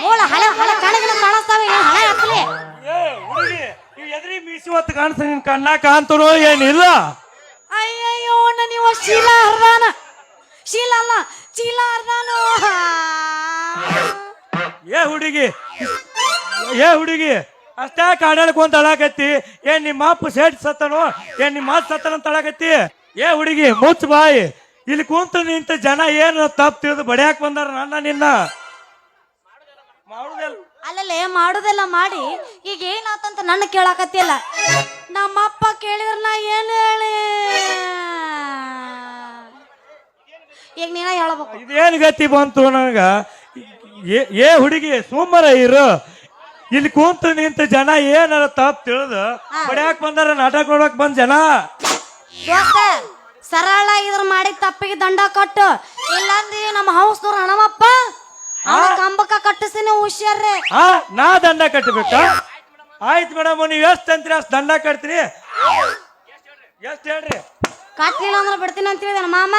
ಮೂಳ ಹಳೆ ಹಳೆ ಕಣಗಿನ ಕಾಣಿಸ್ತಾವೆ ಏನ್ ಹಳೆ ಹತ್ತಲಿ ಏ ಹುಡುಗಿ ನೀವು ಎದ್ರಿ ಮೀಸಿ ಹೊತ್ತು ಕಾಣಿಸ್ತ ನಿನ್ ಕಣ್ಣ ಕಾಣ್ತನೋ ಏನಿಲ್ಲ? ಅಯ್ಯಯ್ಯೋ ನೀವು ಶೀಲ ಹರ್ದಾನ ಶೀಲ ಅಲ್ಲ ಚೀಲ ಹರ್ದಾನು ಏ ಹುಡುಗಿ ಏ ಹುಡುಗಿ ಅಷ್ಟೇ ಕಾಡಾಡ್ಕೊಂತ ಅಳಾಕತ್ತಿ ಏನ್ ನಿಮ್ಮ ಅಪ್ಪ ಸೇಟ್ ಸತ್ತನೋ? ಏನ್ ನಿಮ್ಮ ಮಾತು ಸತ್ತನ ಅಂತ ಅಳಾಕತ್ತಿ ಏ ಹುಡುಗಿ ಮುಚ್ಚ ಬಾಯಿ. ಇಲ್ಲಿ ಕುಂತು ನಿಂತ ಜನ ಏನು ತಪ್ಪು ತಿಳಿದು ಬಡಿಯಾಕ್ ಬಂದಾರ ನನ್ನ ನಿನ್ನ? ಅಲ್ಲಲ್ಲೇ ಮಾಡುದೆಲ್ಲ ಮಾಡಿ ಈಗ ಏನಾತಂತ ನನ್ನ ಕೇಳಾಕತ್ತಿಲ್ಲ ನಮ್ಮಪ್ಪ ಕೇಳಿದ್ರ ನಾ ಏನ್ ಹೇಳಿ? ಈಗ ನೀನ ಹೇಳ್ಬೇಕು. ಇದೇನ್ ಗತಿ ಬಂತು ನನಗ? ಏ- ಹುಡುಗಿ ಸುಮ್ಮರ ಇರು. ಇಲ್ಲಿ ಕುಂತು ನಿಂತ ಜನ ಏನಾರ ತಪ್ಪು ತಿಳಿದು ಹೊಡ್ಯಾಕ್ ಬಂದಾರ ನಾಟಕ ನೋಡಕ್ ಬಂದ್ ಜನ? ದೋಸ್ತ ಸರಳ ಇದ್ರ ಮಾಡಿ ತಪ್ಪಿಗೆ ದಂಡ ಕೊಟ್ಟು ಇಲ್ಲಾಂದ್ರೆ ನಮ್ಮ ಹೌಸ್ನವ್ರ ಹಣಮಪ್ಪ? ಅವ ಕಂಬಕ್ಕ ಕಟ್ಟಿಸ್ತೀನಿ ಹುಷಾರ್ರೆ. ಆ ನಾ ದಂಡ ಕಟ್ಟಬೇಕಾ ಆಯ್ತು ಮೇಡಮ್ ನೀವು ಎಷ್ಟು ಅಂತೀರಿ ಅಷ್ಟು ದಂಡ ಕಟ್ತೀರಿ? ಎಷ್ಟು ಹೇಳ್ರಿ? ಕಟ್ಲಿಲ್ಲ ಅಂದ್ರೆ ಬಿಡ್ತೀನಿ ಅಂತ ಹೇಳಿದ ಮಾಮ.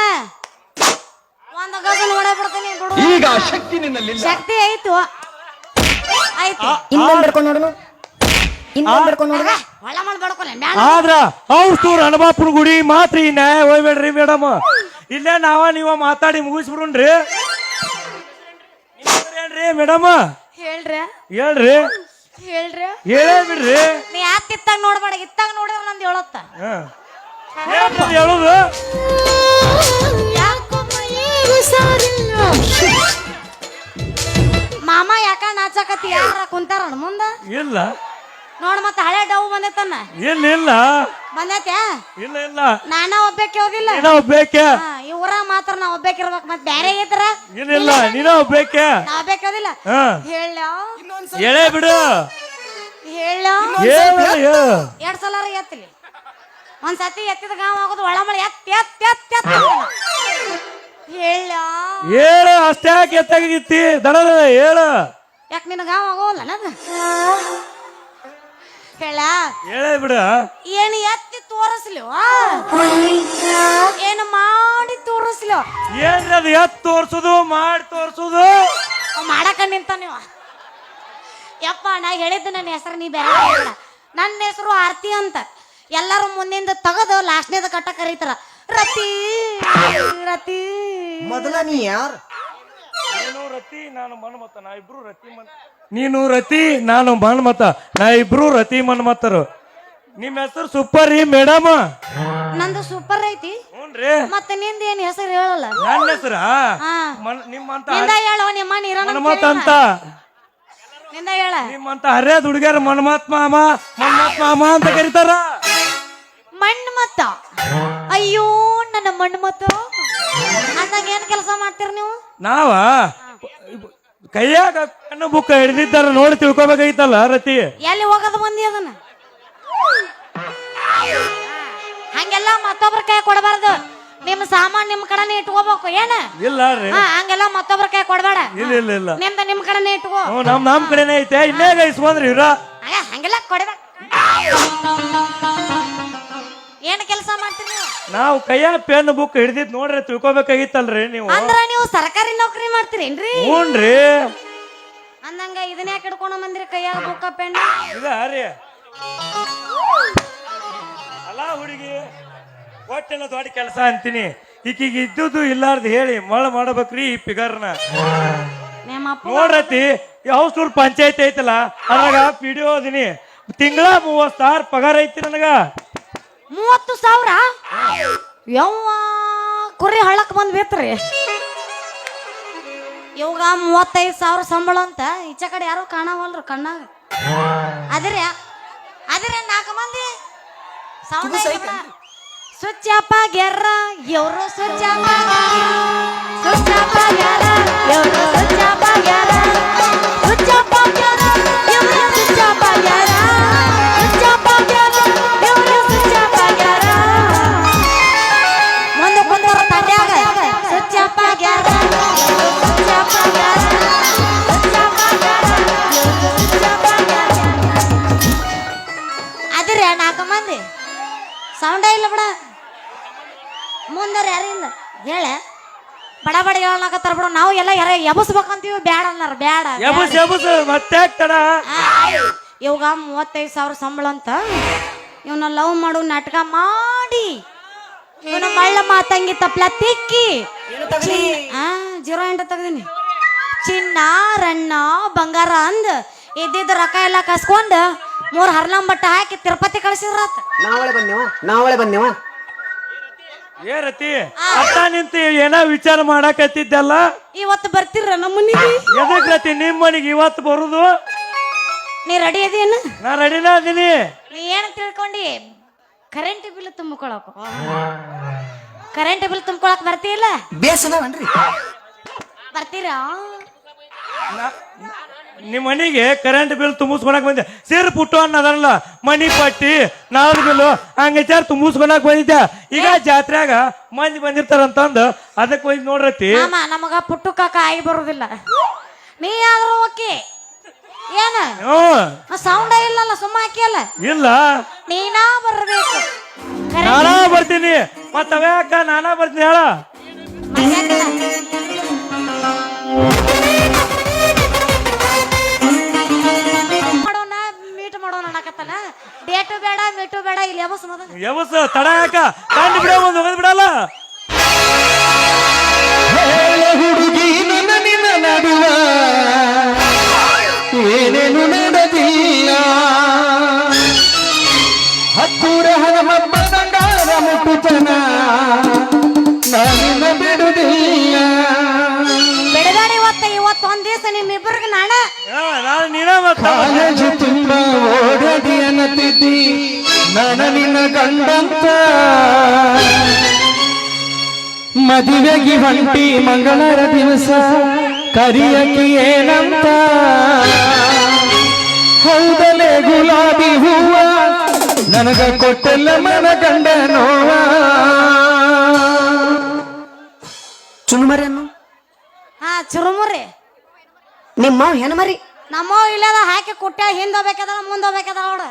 ಒಂದ ಗಜ ನೋಡೇ ಬಿಡ್ತೀನಿ ಬಿಡು. ಈಗ ಆ ಶಕ್ತಿ ನಿನ್ನಲ್ಲಿ ಶಕ್ತಿ ಆಯ್ತು. ಆಯ್ತು. ಇನ್ನೊಂದ್ ಬಿಡ್ಕೊಂಡು ನೋಡುನು. ಇನ್ನೊಂದ್ ಬಿಡ್ಕೊಂಡು ನೋಡುನು. ಒಳ ಮಾಡಿ ಬಡ್ಕೊಲ್ಲ ಮ್ಯಾಲ. ಆದ್ರ ಔಸ್ತೂರ್ ಹನುಮಾಪುರ ಗುಡಿ ಮಾತ್ರ ಈ ನ್ಯಾಯ ಹೋಗ್ಬೇಡ್ರಿ ಮೇಡಮ್. ಇಲ್ಲೇ ನಾವ ನೀವ ಮಾತಾಡಿ ಮುಗಿಸ್ಬಿಡ್ರಿ ಏನ್ರಿ ಮೇಡಮ್. ಹೇಳ್ರಿ. ಹೇಳ್ರಿ. ಹೇಳ್ರಿ. ಹೇಳೇ ಬಿಡ್ರಿ. ನೀ ಯಾಕೆ ಇತ್ತಾಗ ನೋಡ್ಬೇಡ ಇತ್ತಾಗ ನೋಡಿದ್ರೆ ನಂದು ಹೇಳತ್ತ. ಹಾ. ಹೇಳುದು? ಮಾಮ ಯಾಕ ನಾಚಕತ್ತಿ? ಯಾರ ಕುಂತಾರ ಮುಂದ? ಇಲ್ಲ. ನೋಡ್ ಮತ್ತ ಹಳೆ ಡವ್ ಬಂದೈತನ್ನ ಇಲ್ಲ ಇಲ್ಲ. ಬಂದೈತ್ಯಾ? ಇಲ್ಲ ಇಲ್ಲ. ನಾನ ಒಬ್ಬಕ್ಕೆ ಹೋಗಿಲ್ಲ. ಏನೋ ಒಬ್ಬೇಕೆ ಊರಾಗ ಮಾತ್ರ ನಾ ಒಬ್ಬೇಕಿರ್ಬೇಕು. ಮತ್ ಬ್ಯಾರೆ ಇದ್ರ? ಇಲ್ಲ ಇಲ್ಲ ನೀನ ಒಬ್ಬೇಕೆ? ನಾ ಬೇಕಾದಿಲ್ಲ. ಹಾ. ಹೇಳ. ಹೇಳೇ ಬಿಡು. ಹೇಳ. ಹೇಳು ಹೇಳು. ಎರಡ್ ಸಲ ಎತ್ತಲಿ. ಒಂದ್ ಸತಿ ಎತ್ತಿದ ಗಾಂವ್ ಆಗೋದು ಒಳಮಳೆ. ಎತ್ ಎತ್ ಎತ್ ಎತ್ ಹೇಳ. ಹೇಳು ಅಷ್ಟ್ಯಾಕೆ ಎತ್ತಾಗಿತ್ತಿ ದಡ ಹೇಳು. ಯಾಕೆ ನಿನ್ನ ಗಾಂವ್ ಆಗೋಲ್ಲ ನದ ಹೇಳ. ಹೇಳೇ ಬಿಡು ಏನು ಎತ್ತಿ ತೋರಿಸ್ಲಿ ಏನು ಮಾಡಿ ತೋರಿಸ್ಲಿ. ಏನ್ರಿ ಅದು ಎತ್ ತೋರ್ಸುದು ಮಾಡಿ ತೋರ್ಸುದು? ಮಾಡಕ ನಿಂತ ನೀವ. ಯಪ್ಪ ನಾ ಹೇಳಿದ್ದು ನನ್ನ ಹೆಸರು ನೀ ಬೇರೆ ಹೇಳ್ಬೇಡ. ನನ್ನ ಹೆಸರು ಆರ್ತಿ ಅಂತ. ಎಲ್ಲರೂ ಮುಂದಿಂದ ತಗದು ಲಾಸ್ಟ್ನೇದ ಕಟ್ಟ ಕರೀತಾರ. ರತಿ ರತಿ. ಮೊದಲ ನೀ ಯಾರು? ನೀನು ರತಿ ನಾನು ಮನ್ಮತ ನಾ ಇಬ್ರು ರತಿ ಮನ್ ನೀನು ರತಿ ನಾನು ಮನ್ಮತ ನಾ ಇಬ್ರು ರತಿ ಮನ್ಮತರು ನಿಮ್ಮ ಹೆಸರು ಸೂಪರ್ ರೀ ಮೇಡಮ್ ನಂದು ಸೂಪರ್ ಐತಿ. ಹ್ಞೂನ್ರಿ ಮತ್ತೆ ನಿಂದ ಏನ್ ಹೆಸರು ಹೇಳಲ್ಲ? ನನ್ನ ಹೆಸರ? ಹಾ. ನಿಮ್ಮಂತ ನಿಂದ ಹೇಳೋ ನಿಮ್ಮ ನೀರಂತ ಮನ್ಮತ ಅಂತ. ನಿಂದ ಹೇಳ. ನಿಮ್ಮಂತ ಹರಿಯದ ಹುಡುಗಿಯರ ಮನ್ಮತ್ ಮಾಮ ಮನ್ಮತ್ ಮಾಮ ಅಂತ ಕರೀತಾರ. ಮಣ್ಣು ಮತ್ತ ಅಯ್ಯೋ ನನ್ನ ಮಣ್ಣು ಮತ್ತ ಅಂದಾಗ ಏನ್ ಕೆಲಸ ಮಾಡ್ತೀರಿ ನೀವು? ನಾವ ಕೈಯಾಗ ಕಣ್ಣು ಬುಕ್ಕ ಹಿಡಿದಿದ್ದಾರ ನೋಡಿ ತಿಳ್ಕೊಬೇಕಾಗಿತ್ತಲ್ಲ ರತಿ. ಎಲ್ಲಿ ಹೋಗೋದು ಬಂದಿ ಅದನ್ನ? ಹಂಗೆಲ್ಲ ಮತ್ತೊಬ್ರ ಕೈ ಕೊಡಬಾರ್ದು. ನಿಮ್ಮ ಸಾಮಾನ್ ನಿಮ್ ಕಡೆನೇ ಇಟ್ಕೋಬೇಕು ಏನ? ಇಲ್ಲ ರೀ. ಹಾ ಹಂಗೆಲ್ಲ ಮತ್ತೊಬ್ರ ಕೈ ಕೊಡಬೇಡ. ಇಲ್ಲ ಇಲ್ಲ ಇಲ್ಲ. ನಿಮ್ದ ನಿಮ್ ಕಡೆನೇ ಇಟ್ಕೋ. ಹ್ಞೂ ನಮ್ ನಮ್ ಕಡೆನೇ ಐತೆ ಇನ್ನೇಗ ಇಸ್ಕೊಂಡ್ರಿ ಇವ್ರ. ಹಂಗೆಲ್ಲ ಕೊಡಬೇಡ. ಏನ್ ಕೆಲಸ ಮಾಡ್ತೀರಿ ನೀವು? ನಾವು ಕೈಯ ಪೆನ್ ಬುಕ್ ಹಿಡಿದಿದ್ ನೋಡ್ರಿ ತಿಳ್ಕೊಬೇಕಾಗಿತ್ತಲ್ರಿ ನೀವು. ಅಂದ್ರ ನೀವು ಸರ್ಕಾರಿ ನೌಕರಿ ಮಾಡ್ತೀರೇನ್ರಿ? ಹ್ಞೂನ್ರಿ. ಅಂದಂಗ ಇದನ್ನ ಯಾಕೆ ಹಿಡ್ಕೊಂಡು ಬಂದ್ರಿ ಕೈಯಾಗ ಬುಕ್ಕ ಪೆನ್ ಇದ ರೀ. ಅಲ್ಲ ಹುಡುಗಿ ಒಟ್ಟೆಲ್ಲ ದೊಡ್ಡ ಕೆಲಸ ಅಂತೀನಿ. ಈಕೀಗ ಇದ್ದುದು ಇಲ್ಲಾರ್ದು ಹೇಳಿ ಮಳ ಮಾಡಬೇಕ್ರಿ ಈ ಅಪ್ಪ ನೋಡ್ರತಿ ಹೌಸ್ನೂರ್ ಪಂಚಾಯತ್ ಐತಲ್ಲ ಅದ್ರಾಗ ಪಿ ಡಿ ಓದಿನಿ ತಿಂಗಳ ಮೂವತ್ ಸಾವಿರ ಪಗಾರ ಐತಿ ನನಗ. ಮೂವತ್ತು ಸಾವಿರ? ಯವ್ವ ಕುರಿ ಹಳ್ಳಕ್ ಬಂದ್ ಬೇತ್ರಿ. ಇವಾಗ ಮೂವತ್ತೈದು ಸಾವಿರ ಸಂಬಳ ಅಂತ ಈಚೆ ಕಡೆ ಯಾರು ಕಾಣವಲ್ರು ಕಣ್ಣಾಗ. ಅದ್ರೆ ಅದ್ರೆ ನಾಲ್ಕು ಮಂದಿ ಸೌಂಡ್ ಸ್ವಚ್ಛಪ್ಪ ಗೆರ್ರ ಎವರು ಸ್ವಚ್ಛಪ್ಪ? ಸ್ವಚ್ಛಪ್ಪ ಗೆರ್ರ ಎವರು ಸ್ವಚ್ಛಪ್ಪ ಗೆರ್ರ? ಎವ್ರು ಎವ್ರು ಮುಂದೆ ಗೆರ್ರ. ಸೌಂಡ ಇಲ್ಲ ಬಿಡ. ಮುಂದಾರ ಯಾರು ಇಲ್ಲ ಹೇಳ. ಬಡ ಬಡ ಹೇಳಕತ್ತಾರ ಬಿಡು. ನಾವು ಎಲ್ಲ ಯಾರ ಎಬಸ್ಬೇಕಂತೀವಿ ಬ್ಯಾಡ ಅನ್ನಾರ. ಬ್ಯಾಡ ಎಬಸ್ ಎಬಸ್ ಮತ್ತೆ ತಡ ಇವಾಗ ಮೂವತ್ತೈದು ಸಾವಿರ ಸಂಬಳ ಅಂತ. ಇವನ ಲವ್ ಮಾಡು ನಾಟಕ ಮಾಡಿ. ಇವನ ಮಳ್ಳ ಮಾತಂಗಿ ತಪ್ಲ ತಿಕ್ಕಿ. ಆ ಜೀರೋ ಎಂಟ ತೆಗ್ದೀನಿ. ಚಿನ್ನ ರಣ್ಣ ಬಂಗಾರ ಅಂದ್. ಇದ್ದಿದ್ದ ರೊಕ್ಕ ಎಲ್ಲ ಕಸ್ಕೊಂಡ್ ಮೂರ್ ಹರ್ಲಂಬಟ್ಟ ಹಾಕಿ ತಿರುಪತಿ ಕಳಿಸಿದ್ರಾತ ನಾವಳೆ ಬಂದೇವ? ನಾವಳೆ ಬಂದೇವ? ಏ ರತಿ ಅತ್ತ ನಿಂತು ಏನೋ ವಿಚಾರ ಮಾಡಕತ್ತಿದ್ದಲ್ಲ? ಇವತ್ತು ಬರ್ತೀರ ನಮ್ಮ ಮನೆಗೆ ಎದಕ್ ರತಿ ನಿಮ್ಮ ಮನೆಗೆ ಇವತ್ತು ಬರುದು? ನೀ ರೆಡಿ ಅದೇನು? ನಾ ರೆಡಿನ ಅದೀನಿ. ನೀ ಏನು ತಿಳ್ಕೊಂಡಿ? ಕರೆಂಟ್ ಬಿಲ್ ತುಂಬಿಕೊಳಕ. ಕರೆಂಟ್ ಬಿಲ್ ತುಂಬಿಕೊಳಕ್ ಬರ್ತೀಯಲ್ಲ? ಬೇಸನವನ್ರಿ ಬರ್ತೀರಾ? ನಿಮ್ಮ ಮನೆಗೆ ಕರೆಂಟ್ ಬಿಲ್ ತುಂಬಿಸ್ಕೊಳಕ್ ಬಂದೆ. ಸೇರ್ ಪುಟ್ಟು ಅನ್ನೋದಲ್ಲ ಮನಿ ಪಟ್ಟಿ ನಾಲ್ಕು ಬಿಲ್ಲು ಹಂಗಚಾರ ತುಂಬಿಸ್ಕೊಳಕ್ ಬಂದಿದ್ದೆ. ಈಗ ಜಾತ್ರೆಗ ಮಂದಿ ಬಂದಿರ್ತಾರಂತಂದು ಅದಕ್ಕೆ ಹೋಗಿ ನೋಡ್ರತಿ. ಮಾಮ ನಮಗ ಪುಟ್ಟು ಕಾಕ ಆಗಿ ಬರುದಿಲ್ಲ. ನೀ ಆದ್ರೂ ಓಕೆ. ಏನ? ಸೌಂಡ್ ಸೌಂಡ ಇಲ್ಲಲ್ಲ ಸುಮ್ಮ ಹಾಕಿಯಲ್ಲ? ಇಲ್ಲ. ನೀನಾ ಬರಬೇಕು. ನಾನಾ ಬರ್ತೀನಿ. ಮತ್ತ ಅವ್ಯಾಕ ನಾನಾ ಬರ್ತೀನಿ ಹೇಳ. ಇಲ್ಲಿ ಯಾವಸ್? ಮೊದಲಯವಸ ತಡ ಯಾಕ? ಕಂಡು ಬಿಡ ಒಂದು ಹೋಗದ್ ಬಿಡಲ್ಲ? ಹುಡುಗಿ ನನ್ನ ನಿನ್ನ ನಡುವ. ಏನೇನು ನಡೆದಿಲ್ಲ. ಹತ್ತೂರ ಹನುಮಪ್ಪ ಬಂಗಾರ ಮುಟ್ಟುತನ ನಾನಿನ್ನ ಬಿಡುದಿಲ್ಲ. ಬೆಳಗಾಡಿ ಇವತ್ತ ಇವತ್ತು ಒಂದ್ ದಿವಸ ನಿಮ್ಮಿಬ್ಬರಿಗೆ ನಾಣ. ನಾನು ನೀನ ಮತ್ತ? ಕಾಲೇಜು ತುಂಬ ಓಡದಿ ಅನ್ನತಿದ್ದಿ. ನನ್ನ ನಿನ್ನ ಗಂಡಂತ. ಮದುವೆಗೆ ಹೊಂಟಿ ಮಂಗಳರ ದಿವಸ ಕರಿಯಕ್ಕೆ ಏನಂತ. ಹೌದಲೇ ಗುಲಾಬಿ ಹೂವ ನನಗ ಕೊಟ್ಟೆಲ್ಲ ಮನ ಗಂಡ ನೋವ. ಚುನ್ಮರಿ ಅನ್ನು ಹಾ ಚುರುಮುರಿ. ನಿಮ್ಮ ಹೆಣ್ಮರಿ? ನಮ್ಮ ಇಲ್ಲದ ಹಾಕಿ ಕುಟ್ಟ ಹಿಂದೆ ಹೋಗ್ಬೇಕದ ಮುಂದೆ ಹೋಗ್ಬೇಕದ ನೋಡ.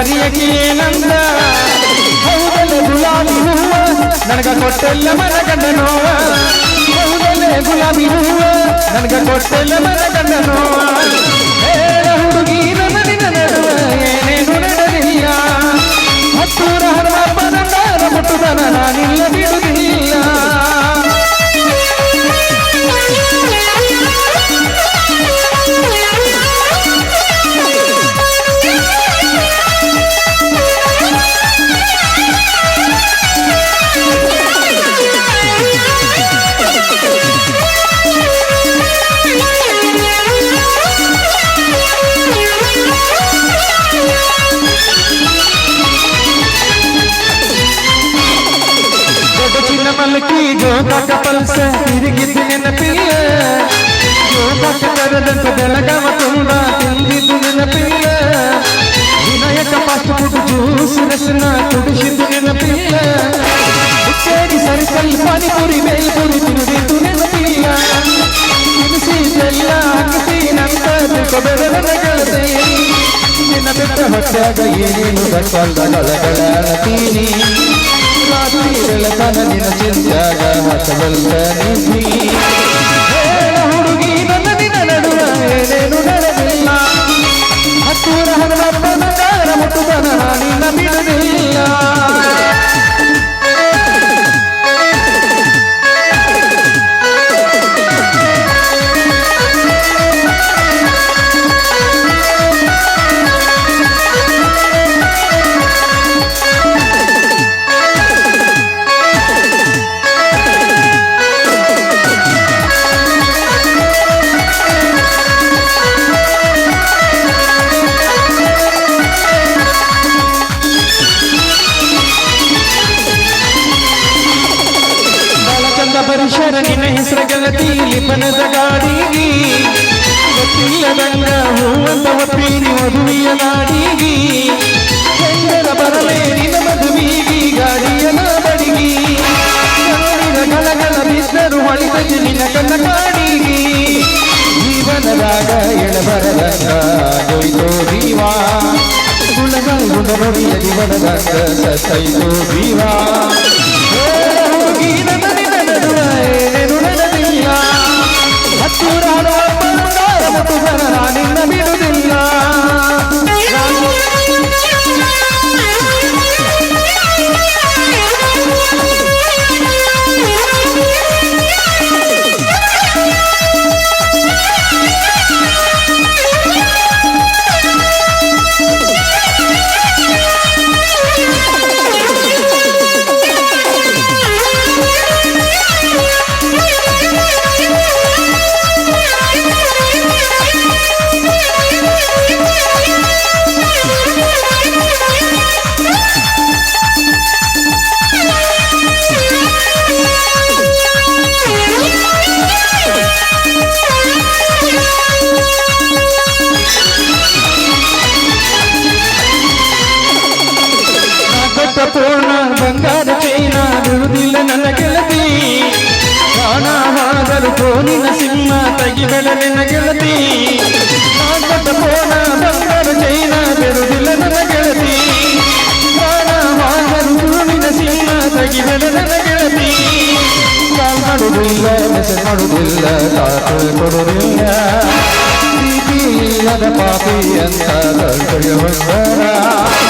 ಕರಿಯಕ್ಕೆ ಏನಂದ ಹೌದಲ್ಲ ಗುಲಾಬಿ ಹೂವ, ನನಗ ಕೊಟ್ಟೆಲ್ಲ ಮನ ಗಂಡ ನೋವ. ಹೌದಲ್ಲ ಗುಲಾಬಿ ಹೂವ, ನನಗ ಕೊಟ್ಟೆಲ್ಲ ಮನ ಗಂಡ ನೋವ ಏನೇನು ನಡೆದಿಲ್ಲ ಹತ್ತೂರ ಮುಟ್ಟುತನ ನಾನಿಲ್ಲ ಕರೆದಂತ ಬೆಳಗಾವ ತುಂಬ ತಿಂದಿದ್ದು ನೆನಪಿಲ್ಲ ವಿನಾಯಕ ಫಾಸ್ಟ್ ಫುಡ್ ಜ್ಯೂಸ್ ರಸನ ಕುಡಿಸಿದ್ದು ನೆನಪಿಲ್ಲ ಹುಚ್ಚೇರಿ ಸರ್ಕಲ್ ಪಾನಿಪುರಿ, ಮೇಲ್ಪುರಿ ತಿರುಗಿದ್ದು ನೆನಪಿಲ್ಲ ತಿನಿಸಿದ್ದೆಲ್ಲ ಹಾಕಿಸಿ ನಂತ ಬೆಟ್ಟ ಹೊಟ್ಟಾಗ ಏನೇನು ಗಟ್ಟಲ್ದಗಳಗಳತೀನಿ ರಾತ್ರಿ ಬೆಳತನ ನಿನ್ನ ಚಿಂತ್ಯಾಗ ಹಸಬಲ್ಲ ನಿಧಿ. ಹೆಸರ ಗೆಳತಿ ಲಿಪನದ ಗಾಡಿಗಿ. ಗೊತ್ತಿಲ್ಲದಂಗ ಹೂವಂತ ಒಪ್ಪಿನಿ ಮದುವೆಯ ನಾಡಿಗಿ. ಹೆಂಗರ ಬರಲೇ ನಿನ್ನ ಮದುವಿಗಿ ಗಾಡಿಯ ಬಡಿಗಿ ಕಣ್ಣಿನ ಗಳಗಳ ಬಿದ್ದರು ಹೊಳಿತಕ್ಕೆ ನಿನ್ನ ಕನ್ನ ಕಾಡಿಗಿ. ಜೀವನದಾಗ ಎಳಬರದಂಗ ಜೊಯ್ತೋ ಜೀವ. ಗುಣಗಳು ನೋಡಿಯ ಜೀವನದಾಗ ಸತ್ತೈತೋ ಜೀವ. ಏ ಹುಡುಗಿ ನನ್ನ ನಿನ್ನ ನಡುವ ಏನೇನು ನಡೆದಿಲ್ಲ ಹತ್ತೂರ ಹಾಡುವ ಬಂಗಾರ ಮತ್ತು ಸರಳ ನಿನ್ನ ಬಿಡುವುದಿಲ್ಲ ಸಿಂಹ ತೆಗಿಬೆಳ ನಿನ್ನ ಗೆಳತಿ. ಕೊಟ್ಟ ಪೂರ್ಣ ಬಂಗಾರ ಚೈನ ಬಿಡುವುದಿಲ್ಲ ನನ್ನ ಗೆಳತಿ. ಗೆಳತಿ. ಕಾಲ್ ಮಾಡುವುದಿಲ್ಲ ಸಾಕು ಕೊಡುವುದಿಲ್ಲ. ಪ್ರೀತಿ ಪಾಪಿ ಅಂತ ಕಳೆಯುವಂತ